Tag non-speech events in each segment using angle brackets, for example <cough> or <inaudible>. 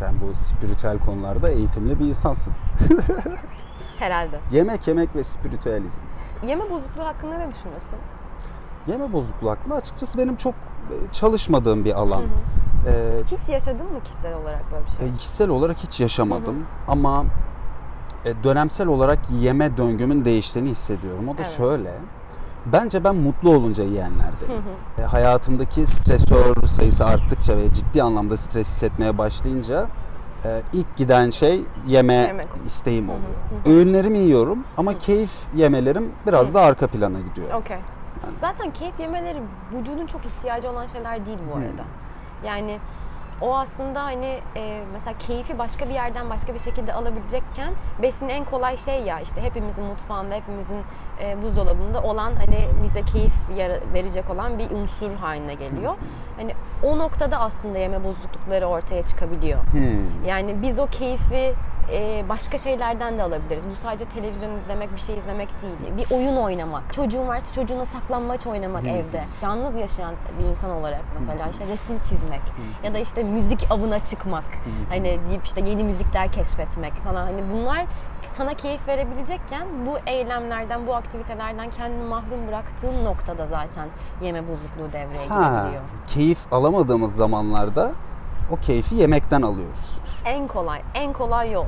Sen bu spiritüel konularda eğitimli bir insansın. <laughs> Herhalde. Yemek yemek ve spiritüelizm. Yeme bozukluğu hakkında ne düşünüyorsun? Yeme bozukluğu hakkında açıkçası benim çok e, çalışmadığım bir alan. Ee, Hiç yaşadın mı kişisel olarak böyle bir şey? E, kişisel olarak hiç yaşamadım ama e, dönemsel olarak yeme döngümün değiştiğini hissediyorum. O da Evet. şöyle. Bence ben mutlu olunca yiyenlerdenim. E, hayatımdaki stresör sayısı arttıkça ve ciddi anlamda stres hissetmeye başlayınca e, ilk giden şey yeme Yemek. isteğim oluyor. Öğünlerimi yiyorum ama keyif yemelerim biraz da arka plana gidiyor. Okey. Zaten keyif yemeleri vücudun çok ihtiyacı olan şeyler değil bu arada. Yani o aslında hani e, mesela keyfi başka bir yerden başka bir şekilde alabilecekken besin en kolay şey ya işte hepimizin mutfağında hepimizin e, buzdolabında olan hani bize keyif verecek olan bir unsur haline geliyor. Hani o noktada aslında yeme bozuklukları ortaya çıkabiliyor. Hmm. Yani biz o keyfi e, başka şeylerden de alabiliriz. Bu sadece televizyon izlemek, bir şey izlemek değil. Bir oyun oynamak. Çocuğun varsa çocuğuna saklanmaç oynamak evde. Yalnız yaşayan bir insan olarak mesela işte resim çizmek ya da işte müzik avına çıkmak. Hani deyip işte yeni müzikler keşfetmek falan. Hani bunlar sana keyif verebilecekken bu eylemlerden, bu aktivitelerden kendini mahrum bıraktığın noktada zaten yeme bozukluğu devreye Ha, girebiliyor. keyif alamadığımız zamanlarda o keyfi yemekten alıyoruz. En kolay, en kolay yol.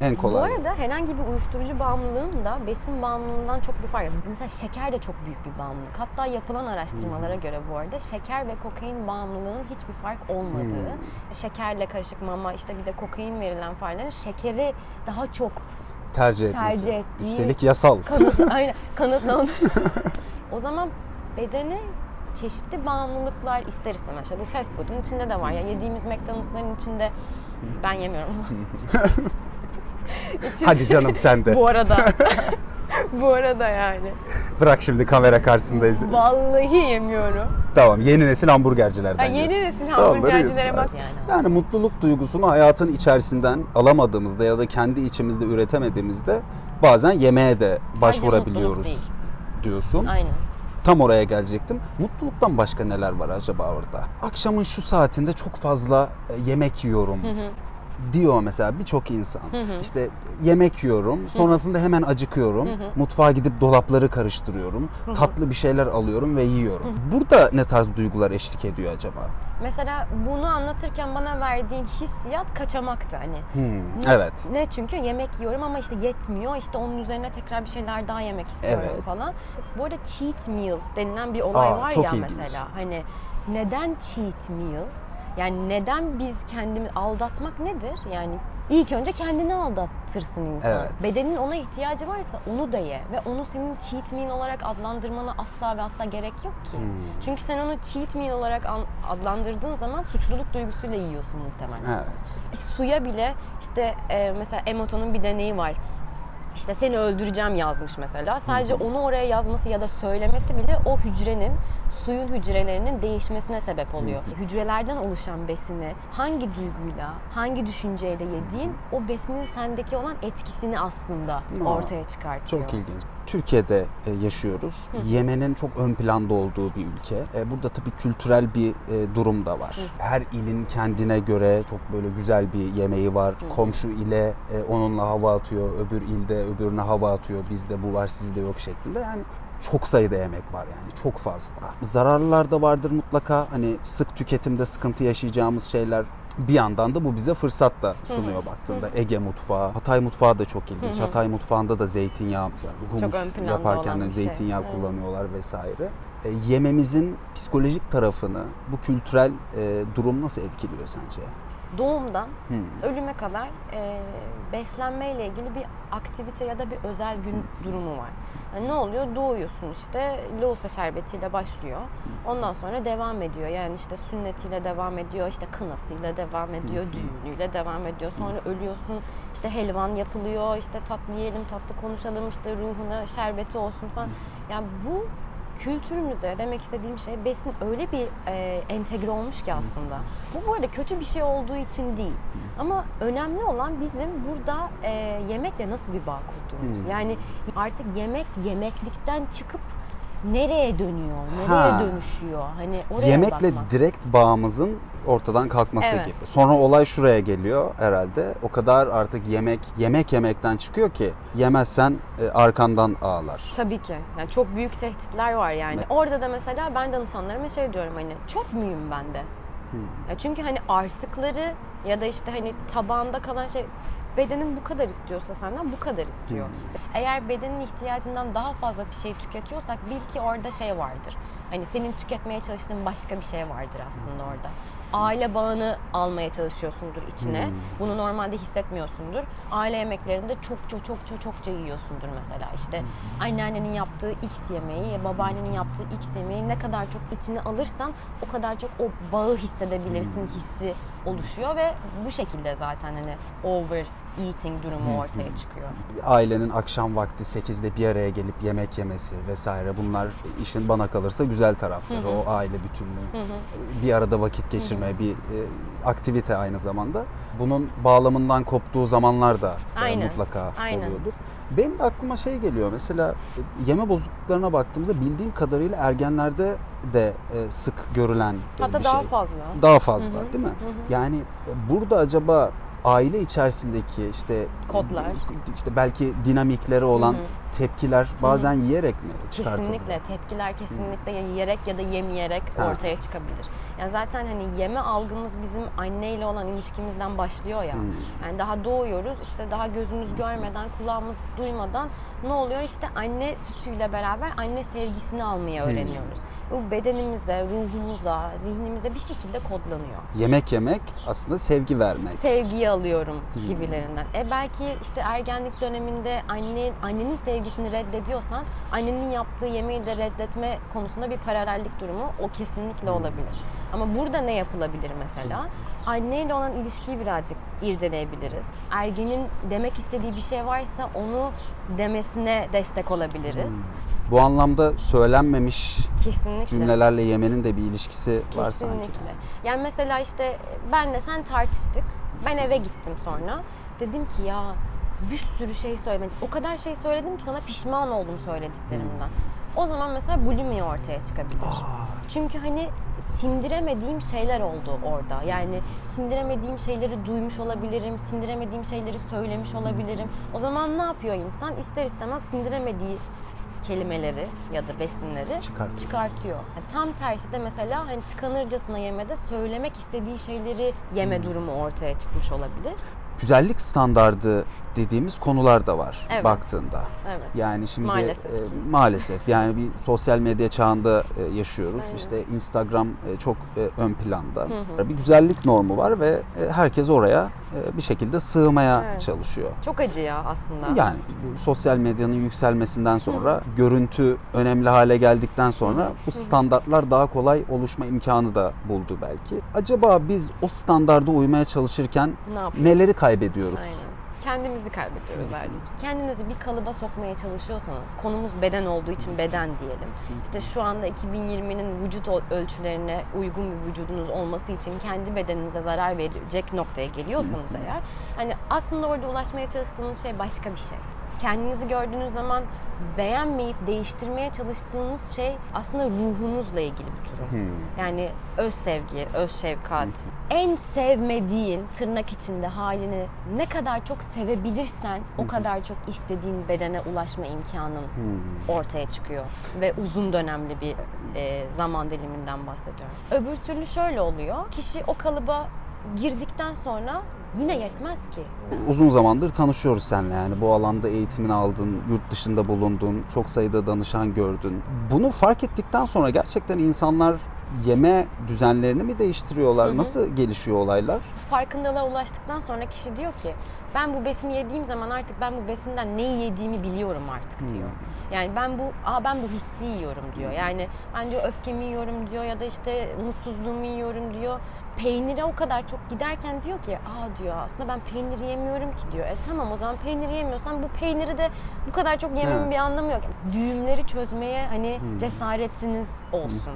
En kolay. Bu arada herhangi bir uyuşturucu bağımlılığın da besin bağımlılığından çok bir fark yok. Mesela şeker de çok büyük bir bağımlılık. Hatta yapılan araştırmalara göre bu arada şeker ve kokain bağımlılığının hiçbir fark olmadığı, şekerle karışık mama işte bir de kokain verilen farelerin şekeri daha çok tercih etmesi. tercih ettiği- Üstelik yasal. kanıt, <laughs> aynen, kanıtlandı. <laughs> o zaman bedene çeşitli bağımlılıklar ister istemez. İşte bu fast food'un içinde de var. Ya yediğimiz McDonald's'ların içinde ben yemiyorum ama. <laughs> İçinde- Hadi canım sen de. Bu arada. <laughs> Bu arada yani. Bırak şimdi kamera karşısındayız. Vallahi yemiyorum. Tamam yeni nesil hamburgercilerden Ha, yeni diyorsun. nesil hamburgercilere bak yani. Yani mutluluk duygusunu hayatın içerisinden alamadığımızda ya da kendi içimizde üretemediğimizde bazen yemeğe de başvurabiliyoruz diyorsun. Aynen. Tam oraya gelecektim. Mutluluktan başka neler var acaba orada? Akşamın şu saatinde çok fazla e, yemek yiyorum. diyor mesela birçok insan. İşte yemek yiyorum, sonrasında hemen acıkıyorum. Mutfağa gidip dolapları karıştırıyorum. Tatlı bir şeyler alıyorum ve yiyorum. Burada ne tarz duygular eşlik ediyor acaba? Mesela bunu anlatırken bana verdiğin hissiyat kaçamaktı hani. Hmm, evet. Ne çünkü yemek yiyorum ama işte yetmiyor. İşte onun üzerine tekrar bir şeyler daha yemek istiyorum Evet. falan. Bu arada cheat meal denilen bir olay Aa, var çok ya ilginç. mesela. Hani neden cheat meal? Yani neden biz kendimi aldatmak nedir? Yani ilk önce kendini aldatırsın insan. Evet. Bedenin ona ihtiyacı varsa onu da ye ve onu senin cheat meal olarak adlandırmana asla ve asla gerek yok ki. Hmm. Çünkü sen onu cheat meal olarak an- adlandırdığın zaman suçluluk duygusuyla yiyorsun muhtemelen. Evet. Bir suya bile işte e, mesela Emoto'nun bir deneyi var. İşte seni öldüreceğim yazmış mesela. Sadece onu oraya yazması ya da söylemesi bile o hücrenin, suyun hücrelerinin değişmesine sebep oluyor. Hücrelerden oluşan besini hangi duyguyla, hangi düşünceyle yediğin o besinin sendeki olan etkisini aslında ortaya çıkartıyor. Çok ilginç. Türkiye'de e, yaşıyoruz. Yemenin çok ön planda olduğu bir ülke. E, Burada tabii kültürel bir e, durum da var. Her ilin kendine göre çok böyle güzel bir yemeği var. Komşu ile onunla hava atıyor, öbür ilde öbürüne hava atıyor. Bizde bu var, sizde yok şeklinde. Yani çok sayıda yemek var yani çok fazla. Zararlılar da vardır mutlaka. Hani sık tüketimde sıkıntı yaşayacağımız şeyler bir yandan da bu bize fırsat da sunuyor baktığında. Ege mutfağı, Hatay mutfağı da çok ilginç. Hatay mutfağında da zeytinyağı, ön humus yaparken de şey. zeytinyağı Evet. kullanıyorlar vesaire. E, yememizin psikolojik tarafını bu kültürel e, durum nasıl etkiliyor sence? Doğumdan Hmm. ölüme kadar e, beslenmeyle ilgili bir aktivite ya da bir özel gün durumu var. Yani ne oluyor? Doğuyorsun işte lohusa şerbetiyle başlıyor. Ondan sonra devam ediyor. Yani işte sünnetiyle devam ediyor, işte kınasıyla devam ediyor, düğünüyle devam ediyor. Sonra ölüyorsun, işte helvan yapılıyor, işte tatlı yiyelim, tatlı konuşalım, işte ruhuna şerbeti olsun falan. Yani bu kültürümüze demek istediğim şey besin öyle bir e, entegre olmuş ki aslında. Bu bu arada kötü bir şey olduğu için değil. Ama önemli olan bizim burada e, yemekle nasıl bir bağ kurduğumuz. Hmm. Yani artık yemek yemeklikten çıkıp nereye dönüyor, nereye Ha. dönüşüyor? Hani oraya Yemekle bakmak. direkt bağımızın ortadan kalkması Evet. gibi. Sonra olay şuraya geliyor herhalde. O kadar artık yemek yemek yemekten çıkıyor ki yemezsen e, arkandan ağlar. Tabii ki. Yani çok büyük tehditler var yani. Ne? Orada da mesela ben danışanlarıma şey diyorum hani çok müyüm ben de. Hmm. Ya çünkü hani artıkları ya da işte hani tabağında kalan şey bedenin bu kadar istiyorsa senden bu kadar istiyor. Eğer bedenin ihtiyacından daha fazla bir şey tüketiyorsak bil ki orada şey vardır. Hani senin tüketmeye çalıştığın başka bir şey vardır aslında orada. Aile bağını almaya çalışıyorsundur içine. Hmm. Bunu normalde hissetmiyorsundur. Aile yemeklerinde çok çok çok çok çokça yiyorsundur mesela. İşte anneannenin yaptığı X yemeği, babaannenin yaptığı X yemeği ne kadar çok içine alırsan o kadar çok o bağı hissedebilirsin hissi oluşuyor ve bu şekilde zaten hani over eating durumu ortaya çıkıyor. Ailenin akşam vakti 8'de bir araya gelip yemek yemesi vesaire bunlar işin bana kalırsa güzel tarafları. O aile bütünlüğü. Bir arada vakit geçirme, bir e, aktivite aynı zamanda. Bunun bağlamından koptuğu zamanlar da e, Aynen, mutlaka aynen. oluyordur. Benim de aklıma şey geliyor mesela e, yeme bozukluklarına baktığımızda bildiğim kadarıyla ergenlerde de e, sık görülen e, Hatta bir daha şey. fazla. Daha fazla değil mi? Yani e, burada acaba aile içerisindeki işte Kodlar. işte belki dinamikleri olan Hı hı. tepkiler bazen yiyerek mi çıkartılıyor? Kesinlikle tepkiler kesinlikle ya yiyerek ya da yemeyerek Ha. ortaya çıkabilir. Yani zaten hani yeme algımız bizim anneyle olan ilişkimizden başlıyor ya. Hmm. Yani daha doğuyoruz işte daha gözümüz görmeden kulağımız duymadan ne oluyor işte anne sütüyle beraber anne sevgisini almayı öğreniyoruz. Bu bedenimizde, ruhumuzda, zihnimizde bir şekilde kodlanıyor. Yemek yemek aslında sevgi vermek. sevgiyi alıyorum gibilerinden. E belki işte ergenlik döneminde anne annenin sevgisini reddediyorsan annenin yaptığı yemeği de reddetme konusunda bir paralellik durumu o kesinlikle olabilir. Ama burada ne yapılabilir mesela? Anneyle olan ilişkiyi birazcık irdeleyebiliriz. Ergenin demek istediği bir şey varsa onu demesine destek olabiliriz. Bu anlamda söylenmemiş Kesinlikle. cümlelerle yemenin de bir ilişkisi var sanki. Kesinlikle. Yani mesela işte benle sen tartıştık. Ben eve gittim sonra. Dedim ki ya bir sürü şey söylemedim. O kadar şey söyledim ki sana pişman oldum söylediklerimden. O zaman mesela bulimi ortaya çıkabilir. Çünkü hani sindiremediğim şeyler oldu orada. Yani sindiremediğim şeyleri duymuş olabilirim, sindiremediğim şeyleri söylemiş olabilirim. O zaman ne yapıyor insan? İster istemez sindiremediği kelimeleri ya da besinleri Çıkartıyor. çıkartıyor. Yani tam tersi de mesela hani tıkanırcasına yemede söylemek istediği şeyleri yeme durumu ortaya çıkmış olabilir. Güzellik standardı dediğimiz konular da var Evet. baktığında. Evet. Yani şimdi Maalesef e, maalesef yani bir sosyal medya çağında e, yaşıyoruz. Aynen. İşte Instagram e, çok e, ön planda. Bir güzellik normu var ve e, herkes oraya bir şekilde sığmaya Evet. çalışıyor. Çok acı ya aslında. Yani sosyal medyanın yükselmesinden sonra görüntü önemli hale geldikten sonra bu standartlar daha kolay oluşma imkanı da buldu belki. Acaba biz o standarda uymaya çalışırken Ne neleri kaybediyoruz? Aynen. Kendimizi kaybediyoruz Erdicim. Kendinizi bir kalıba sokmaya çalışıyorsanız, konumuz beden olduğu için beden diyelim. İşte şu anda 2020'nin vücut ölçülerine uygun bir vücudunuz olması için kendi bedeninize zarar verecek noktaya geliyorsanız eğer, hani aslında orada ulaşmaya çalıştığınız şey başka bir şey. Kendinizi gördüğünüz zaman beğenmeyip değiştirmeye çalıştığınız şey aslında ruhunuzla ilgili bir durum. Yani öz sevgi, öz şefkat. En sevmediğin tırnak içinde halini ne kadar çok sevebilirsen o kadar çok istediğin bedene ulaşma imkanın ortaya çıkıyor. Ve uzun dönemli bir e, zaman diliminden bahsediyorum. Öbür türlü şöyle oluyor. Kişi o kalıba girdikten sonra yine yetmez ki. Uzun zamandır tanışıyoruz seninle yani bu alanda eğitimini aldın, yurt dışında bulundun, çok sayıda danışan gördün. Bunu fark ettikten sonra gerçekten insanlar yeme düzenlerini mi değiştiriyorlar? Nasıl gelişiyor olaylar? farkındalığa ulaştıktan sonra kişi diyor ki ben bu besini yediğim zaman artık ben bu besinden neyi yediğimi biliyorum artık diyor. Yani ben bu aa ben bu hissi yiyorum diyor. Yani ben diyor öfkemi yiyorum diyor ya da işte mutsuzluğumu yiyorum diyor. peynire o kadar çok giderken diyor ki aa diyor aslında ben peynir yemiyorum ki diyor. E tamam o zaman peynir yemiyorsan bu peyniri de bu kadar çok yememin Evet. bir anlamı yok. Düğümleri çözmeye hani cesaretiniz olsun.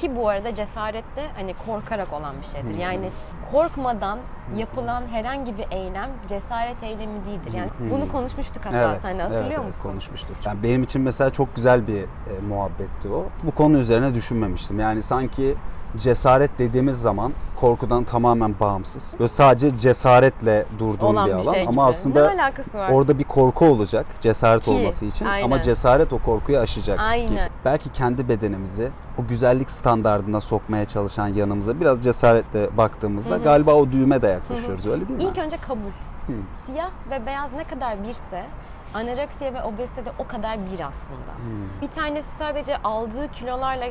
Ki bu arada cesaret de hani korkarak olan bir şeydir. Yani korkmadan yapılan herhangi bir eylem cesaret eylemi değildir. Yani bunu konuşmuştuk hatta seninle hatırlıyor evet, evet, musun? konuşmuştuk. Yani benim için mesela çok güzel bir e, muhabbetti o. Bu konu üzerine düşünmemiştim. Yani sanki cesaret dediğimiz zaman korkudan tamamen bağımsız. Böyle sadece cesaretle durduğun Olan bir bir alan şey ama gibi. aslında alakası var? orada bir korku olacak cesaret Ki, olması için ama aynen. cesaret o korkuyu aşacak Aynen. gibi. Belki kendi bedenimizi o güzellik standardına sokmaya çalışan yanımıza biraz cesaretle baktığımızda galiba o düğüme de yaklaşıyoruz öyle değil mi? İlk önce kabul. Siyah ve beyaz ne kadar birse anoreksiya ve obezite de o kadar bir aslında. Bir tanesi sadece aldığı kilolarla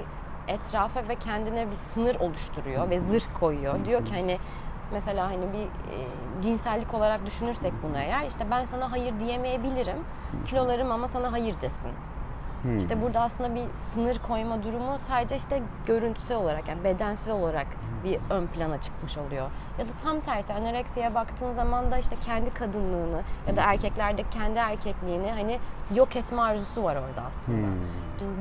etrafa ve kendine bir sınır oluşturuyor ve zırh koyuyor. Diyor ki hani mesela hani bir e, cinsellik olarak düşünürsek bunu eğer işte ben sana hayır diyemeyebilirim. Kilolarım ama sana hayır desin. İşte burada aslında bir sınır koyma durumu sadece işte görüntüsel olarak yani bedensel olarak bir ön plana çıkmış oluyor. Ya da tam tersi anoreksiye baktığın zaman da işte kendi kadınlığını ya da erkeklerde kendi erkekliğini hani yok etme arzusu var orada aslında.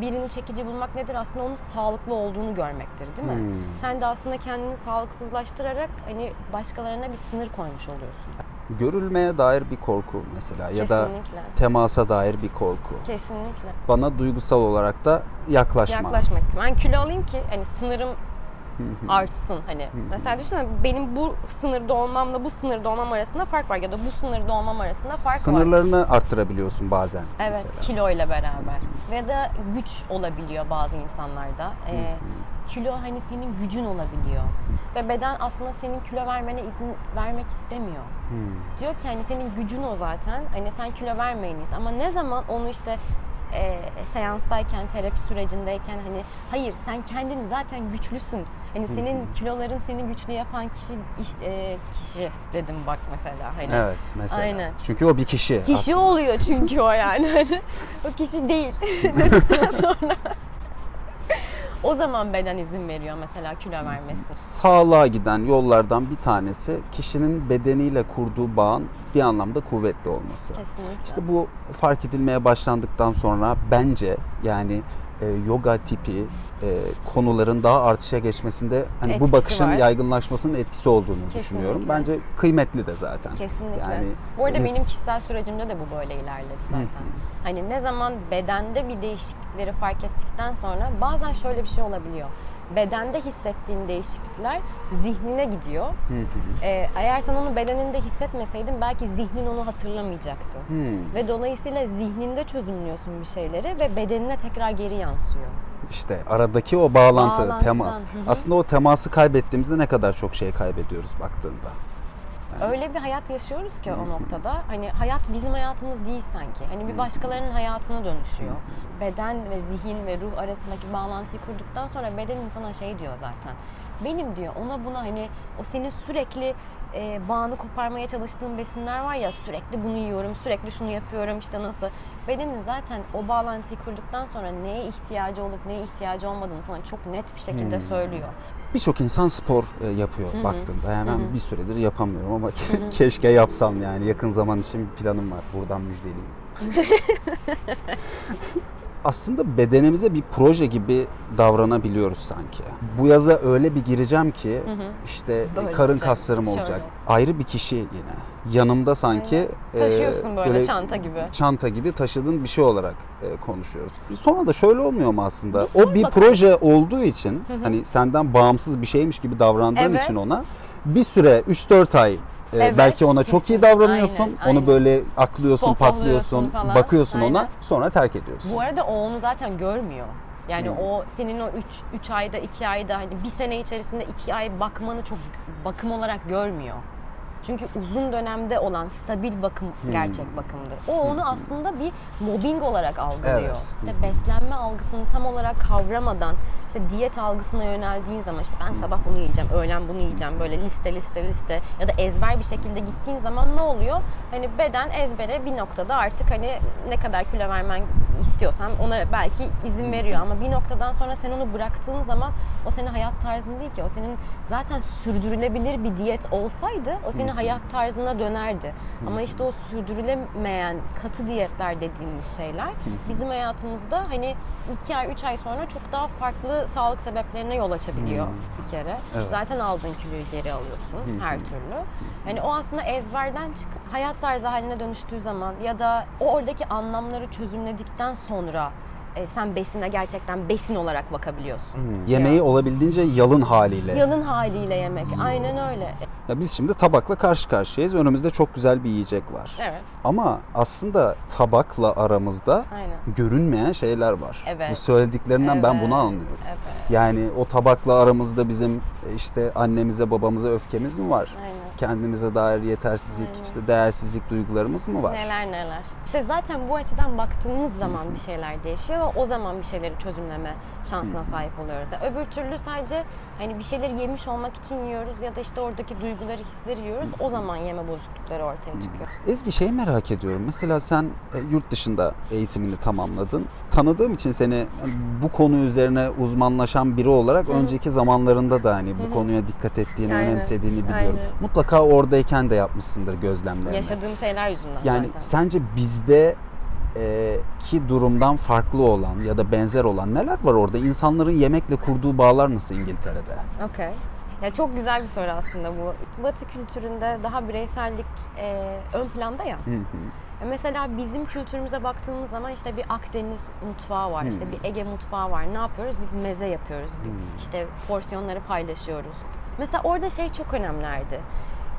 Birini çekici bulmak nedir? Aslında onun sağlıklı olduğunu görmektir değil mi? Sen de aslında kendini sağlıksızlaştırarak hani başkalarına bir sınır koymuş oluyorsun. Görülmeye dair bir korku mesela ya da Kesinlikle. temasa dair bir korku. Kesinlikle. Bana duygusal olarak da yaklaşma. yaklaşmak. Ben kilo alayım ki hani sınırım artsın hani. Mesela düşünsene benim bu sınırda olmamla bu sınırda olmam arasında fark var ya da bu sınırda olmam arasında fark var. Sınırlarını arttırabiliyorsun bazen Evet, mesela. kilo ile beraber. Ve de güç olabiliyor bazı insanlarda. Ee, kilo hani senin gücün olabiliyor. Ve beden aslında senin kilo vermene izin vermek istemiyor. Diyor ki hani senin gücün o zaten. Hani sen kilo vermeyiniz. Ama ne zaman onu işte e, seanstayken, terapi sürecindeyken hani hayır sen kendini zaten güçlüsün. Hani senin kiloların seni güçlü yapan kişi iş- e, kişi dedim bak mesela hani. Evet mesela. Aynen. Çünkü o bir kişi. Kişi aslında. oluyor çünkü o yani. <laughs> O kişi değil dedikten <laughs> <laughs> sonra. O zaman beden izin veriyor mesela kilo vermesine. Sağlığa giden yollardan bir tanesi kişinin bedeniyle kurduğu bağın bir anlamda kuvvetli olması. Kesinlikle. İşte bu fark edilmeye başlandıktan sonra bence yani e, yoga tipi e, konuların daha artışa geçmesinde hani bu Etkisi bakışın var. yaygınlaşmasının etkisi olduğunu Kesinlikle. düşünüyorum. Bence kıymetli de zaten. Kesinlikle. Yani bu arada benim kişisel sürecimde de bu böyle ilerledi zaten. hani ne zaman bedende bir değişiklikleri fark ettikten sonra bazen şöyle bir şey olabiliyor. Bedende hissettiğin değişiklikler zihnine gidiyor. Ee, eğer sen onu bedeninde hissetmeseydin belki zihnin onu hatırlamayacaktı. Hmm. Ve dolayısıyla zihninde çözümlüyorsun bir şeyleri ve bedenine tekrar geri yansıyor. İşte aradaki o bağlantı, Bağlantıdan, temas. hı hı. Aslında o teması kaybettiğimizde ne kadar çok şey kaybediyoruz baktığında. Öyle bir hayat yaşıyoruz ki o noktada. Hani hayat bizim hayatımız değil sanki. Hani bir başkalarının hayatına dönüşüyor. Beden ve zihin ve ruh arasındaki bağlantıyı kurduktan sonra beden insana şey diyor zaten. Benim diyor ona buna hani o senin sürekli e, bağını koparmaya çalıştığın besinler var ya sürekli bunu yiyorum, sürekli şunu yapıyorum işte nasıl. Bedenin zaten o bağlantıyı kurduktan sonra neye ihtiyacı olup neye ihtiyacı olmadığını sana çok net bir şekilde söylüyor. Birçok insan spor e, yapıyor baktığında. Yani ben bir süredir yapamıyorum ama ke- <laughs> keşke yapsam yani. Yakın zaman için bir planım var. Buradan müjdeleyeyim. <laughs> Aslında bedenimize bir proje gibi davranabiliyoruz sanki. Bu yaza öyle bir gireceğim ki işte Böyle karın olacak, kaslarım şöyle. olacak. Ayrı bir kişi yine. Yanımda sanki e, Taşıyorsun böyle çanta gibi. Çanta gibi taşıdığın bir şey olarak e, konuşuyoruz. Sonra da şöyle olmuyor mu aslında? Bir o bir bakalım. proje olduğu için hani senden bağımsız bir şeymiş gibi davrandığın Evet. için ona bir süre 3-4 ay e, Evet, belki ona çok iyi davranıyorsun. Aynen, Onu aynen. böyle aklıyorsun, patlıyorsun, falan. bakıyorsun ona, Aynen. sonra terk ediyorsun. Bu arada o onu zaten görmüyor. Yani Hmm. o senin o 3 3 ayda 2 ayda hani bir sene içerisinde 2 ay bakmanı çok bakım olarak görmüyor. Çünkü uzun dönemde olan stabil bakım gerçek bakımdır. O onu aslında bir mobbing olarak algılıyor. Evet. İşte beslenme algısını tam olarak kavramadan işte diyet algısına yöneldiğin zaman işte ben sabah bunu yiyeceğim, öğlen bunu yiyeceğim böyle liste liste liste ya da ezber bir şekilde gittiğin zaman ne oluyor? Hani beden ezbere bir noktada artık hani ne kadar kilo vermen istiyorsan ona belki izin veriyor ama bir noktadan sonra sen onu bıraktığın zaman o senin hayat tarzın değil ki. O senin zaten sürdürülebilir bir diyet olsaydı o senin hayat tarzına dönerdi. Ama işte o sürdürülemeyen katı diyetler dediğimiz şeyler bizim hayatımızda hani 2 ay 3 ay sonra çok daha farklı sağlık sebeplerine yol açabiliyor bir kere. Evet. Zaten aldığın kiloyu geri alıyorsun her türlü. Hani o aslında ezberden çıkıp hayat tarzı haline dönüştüğü zaman ya da o oradaki anlamları çözümledikten sonra e, sen besine gerçekten besin olarak bakabiliyorsun. Yemeği olabildiğince yalın haliyle. Yalın haliyle yemek. Aynen öyle. Ya biz şimdi tabakla karşı karşıyayız. Önümüzde çok güzel bir yiyecek var. Evet. Ama aslında tabakla aramızda Aynen. görünmeyen şeyler var. Evet. Bu söylediklerinden ben Evet. bunu anlıyorum. Evet. Yani o tabakla aramızda bizim işte annemize babamıza öfkemiz mi var? Aynen. Kendimize dair yetersizlik, Aynen. işte değersizlik duygularımız mı var? Neler neler. İşte zaten bu açıdan baktığımız zaman bir şeyler değişiyor ve o zaman bir şeyleri çözümleme şansına sahip oluyoruz. Yani öbür türlü sadece hani bir şeyleri yemiş olmak için yiyoruz ya da işte oradaki duyguları, hisleri yiyoruz. O zaman yeme bozuklukları ortaya çıkıyor. Ezgi şey merak ediyorum. Mesela sen e, yurt dışında eğitimini tamamladın. Tanıdığım için seni bu konu üzerine uzmanlaşan biri olarak önceki zamanlarında da hani bu konuya dikkat ettiğini, Aynen. önemsediğini biliyorum. Aynen. Mutlaka oradayken de yapmışsındır gözlemlerini. Yaşadığım şeyler yüzünden Yani zaten. sence bizde e, ki durumdan farklı olan ya da benzer olan neler var orada? İnsanların yemekle kurduğu bağlar nasıl İngiltere'de? Okey. Ya çok güzel bir soru aslında bu. Batı kültüründe daha bireysellik e, ön planda ya. Hı hı. E, Mesela bizim kültürümüze baktığımız zaman işte bir Akdeniz mutfağı var, işte bir Ege mutfağı var. Ne yapıyoruz? Biz meze yapıyoruz. Bir- İşte porsiyonları paylaşıyoruz. Mesela orada şey çok önemlerdi.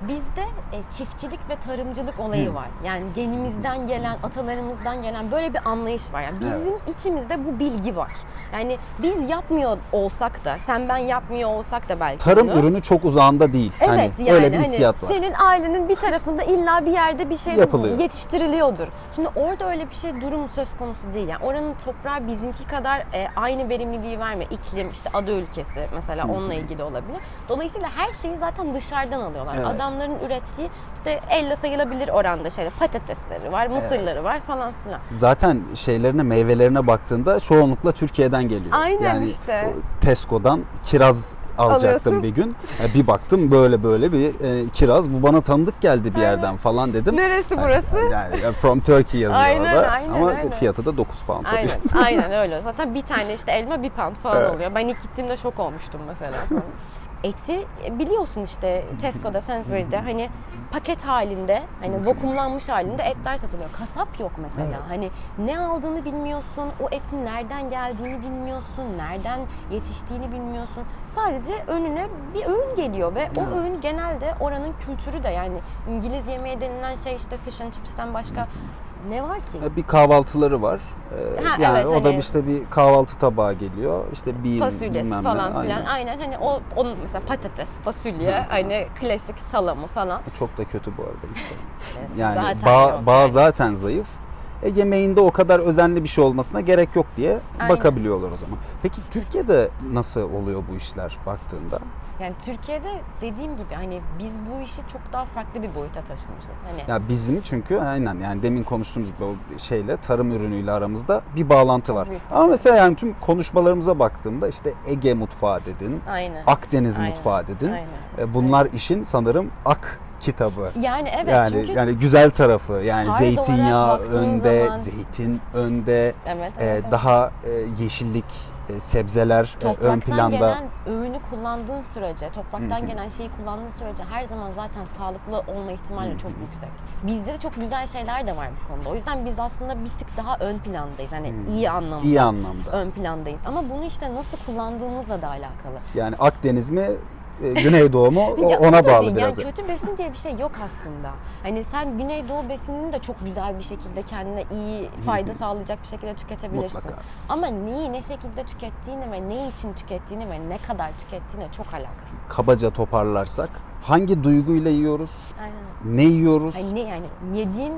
Bizde e, çiftçilik ve tarımcılık olayı var. Yani genimizden gelen, atalarımızdan gelen böyle bir anlayış var. Yani bizim içimizde bu bilgi var. Yani biz yapmıyor olsak da, sen ben yapmıyor olsak da belki Tarım bunu- ürünü çok uzağında değil. Evet hani yani öyle bir hani hissiyat var. senin ailenin bir tarafında illa bir yerde bir şey Yapılıyor. yetiştiriliyordur. Şimdi orada öyle bir şey durum söz konusu değil. Yani oranın toprağı bizimki kadar e, aynı verimliliği vermiyor. İklim işte ada ülkesi mesela onunla ilgili olabilir. Dolayısıyla her şeyi zaten dışarıdan alıyorlar. Evet. Adamların ürettiği işte elle sayılabilir oranda şeyler patatesleri var, mısırları var falan filan. Zaten şeylerine, meyvelerine baktığında çoğunlukla Türkiye'den geliyor. Aynen yani işte. Tesco'dan kiraz alacaktım Alıyorsun. bir gün. Bir baktım böyle böyle bir e, kiraz. Bu bana tanıdık geldi bir Aynen. yerden falan dedim. Neresi Yani- burası? Yani, e, from Turkey yazıyor Aynen, orada. aynen, Ama aynen. fiyatı da 9 pound tabii. Aynen, <laughs> aynen öyle. Zaten bir tane işte elma bir pound falan Evet. oluyor. Ben ilk gittiğimde şok olmuştum mesela. <laughs> Eti e, biliyorsun işte Tesco'da, Sainsbury'de hani paket halinde, hani vakumlanmış halinde etler satılıyor. Kasap yok mesela. Evet. Hani ne aldığını bilmiyorsun, o etin nereden geldiğini bilmiyorsun, nereden yetiştiğini bilmiyorsun. Sadece önüne bir öğün geliyor ve o Evet. öğün genelde oranın kültürü de yani İngiliz yemeği denilen şey işte fish and chips'ten başka ne var ki? E, Bir kahvaltıları var. E, Ha, yani evet, o da hani- işte bir kahvaltı tabağı geliyor. İşte bir fasulyesi falan filan. aynen. Aynen hani o onun mesela patates, fasulye, hani klasik salamı falan. Çok da kötü bu arada hiç. <laughs> Evet, Yani zaten bağ, bağ yani. zaten zayıf. E, yemeğinde o kadar özenli bir şey olmasına gerek yok diye Aynen. bakabiliyorlar o zaman. Peki Türkiye'de nasıl oluyor bu işler baktığında? Yani Türkiye'de dediğim gibi hani biz bu işi çok daha farklı bir boyuta taşımışız. Hani Ya bizim çünkü aynen yani demin konuştuğumuz gibi o şeyle tarım ürünüyle aramızda bir bağlantı var. bir Ama mesela yani tüm konuşmalarımıza baktığımda işte Ege mutfağı dedin, aynen. Akdeniz Aynen, mutfağı dedin. aynen. E, bunlar işin sanırım ak kitabı. Yani evet yani çünkü yani güzel tarafı yani tarz zeytinyağı olarak baktığın önde, zaman- zeytin önde, evet, e, evet, evet. daha e, yeşillik, e, sebzeler e, ön topraktan planda. gelen öğünü kullandığın sürece, topraktan gelen şeyi kullandığın sürece her zaman zaten sağlıklı olma ihtimali çok yüksek. Bizde de çok güzel şeyler de var bu konuda. O yüzden biz aslında bir tık daha ön plandayız. Hani iyi anlamda. İyi anlamda. ön plandayız. Ama bunu işte nasıl kullandığımızla da alakalı. Yani Akdeniz mi Güneydoğu mu Ya <laughs> ona bağlı değil. biraz. Yani kötü besin diye bir şey yok aslında. Hani sen Güneydoğu besinini de çok güzel bir şekilde kendine iyi fayda sağlayacak bir şekilde tüketebilirsin. Mutlaka. Ama neyi ne şekilde tükettiğini ve ne için tükettiğini ve ne kadar tükettiğine çok alakası. Kabaca toparlarsak hangi duyguyla yiyoruz? Aynen. Ne yiyoruz? Hani ne yani yediğin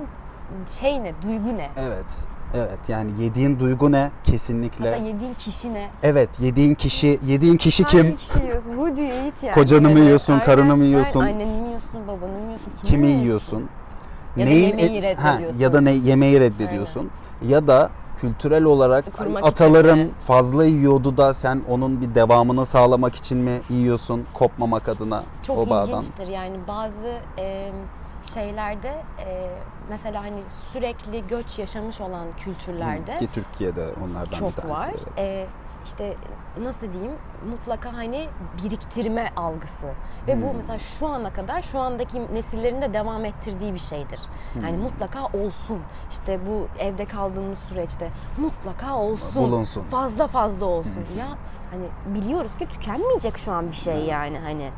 şey ne, duygu ne? Evet. Evet yani yediğin duygu ne? Da Kesinlikle. yediğin kişi ne? Evet yediğin kişi, yediğin kişi Hangi kim? kişi yiyorsun? Who do you eat yani? Kocanı mı yiyorsun, aynen, karını mı aynen. yiyorsun? Anneni mi yiyorsun, babanı mı yiyorsun? Kimi, Kimi mi yiyorsun? Ya da Neyin- yemeği e- ha, reddediyorsun. ya da ne yemeği reddediyorsun. Ya da kültürel olarak Kurmak ataların için fazla yiyordu da sen onun bir devamını sağlamak için mi yiyorsun kopmamak adına Çok o bağdan? ilginçtir yani bazı e, şeylerde e, mesela hani sürekli göç yaşamış olan kültürlerde Ki Türkiye'de onlardan bir çok tanesi. var. evet. E, işte nasıl diyeyim mutlaka hani biriktirme algısı ve Hmm. bu mesela şu ana kadar şu andaki nesillerin de devam ettirdiği bir şeydir. Yani Hmm. mutlaka olsun. İşte bu evde kaldığımız süreçte mutlaka olsun. Bulunsun. Fazla fazla olsun. Ya hani biliyoruz ki tükenmeyecek şu an bir şey Evet. yani hani.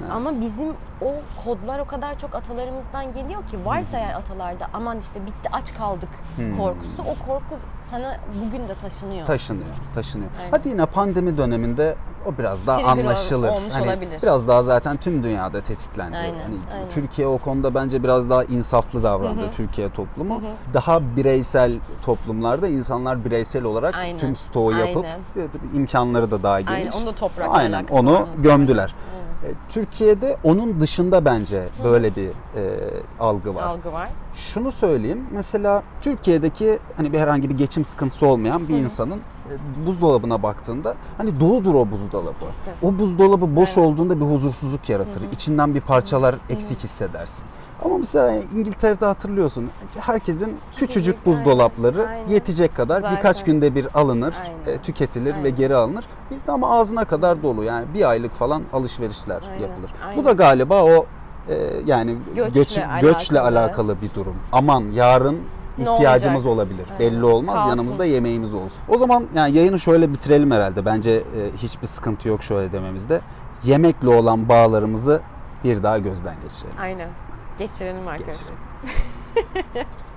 Evet. Ama bizim o kodlar o kadar çok atalarımızdan geliyor ki varsa eğer atalarda aman işte bitti aç kaldık Hmm. korkusu o korku sana bugün de taşınıyor. Taşınıyor, taşınıyor. Aynen. Hadi yine pandemi döneminde o biraz daha Trigger anlaşılır. olmuş Hani olabilir. Biraz daha zaten tüm dünyada tetiklendi. Aynen, Hani aynen. Türkiye o konuda bence biraz daha insaflı davrandı Türkiye toplumu. Daha bireysel toplumlarda insanlar bireysel olarak Aynen, tüm stoğu yapıp aynen. e, imkanları da daha geniş. Aynen onu da toprakla Aynen onu gömdüler. E, Türkiye'de onun dışında bence böyle bir e, algı var. Algı var. Şunu söyleyeyim. Mesela Türkiye'deki hani bir herhangi bir geçim sıkıntısı olmayan bir insanın e, buzdolabına baktığında hani doludur o buzdolabı. O buzdolabı boş olduğunda bir huzursuzluk yaratır. İçinden bir parçalar eksik hissedersin. Ama mesela İngiltere'de hatırlıyorsun herkesin küçücük buzdolapları aynen, aynen. yetecek kadar Zaten. birkaç günde bir alınır, Aynen. e, tüketilir ve Aynen. geri alınır. Bizde ama ağzına kadar dolu yani bir aylık falan alışverişler Aynen, yapılır. Bu aynen. da galiba o e, yani Göçle göç, göçle alakalı. alakalı bir durum. Aman yarın ihtiyacımız olabilir. Aynen. Belli olmaz. Kalsın. Yanımızda yemeğimiz olsun. O zaman yani yayını şöyle bitirelim herhalde. Bence e, hiçbir sıkıntı yok şöyle dememizde. Yemekle olan bağlarımızı bir daha gözden geçirelim. Aynen. Geçirelim arkadaşlar. Geçirelim. <laughs>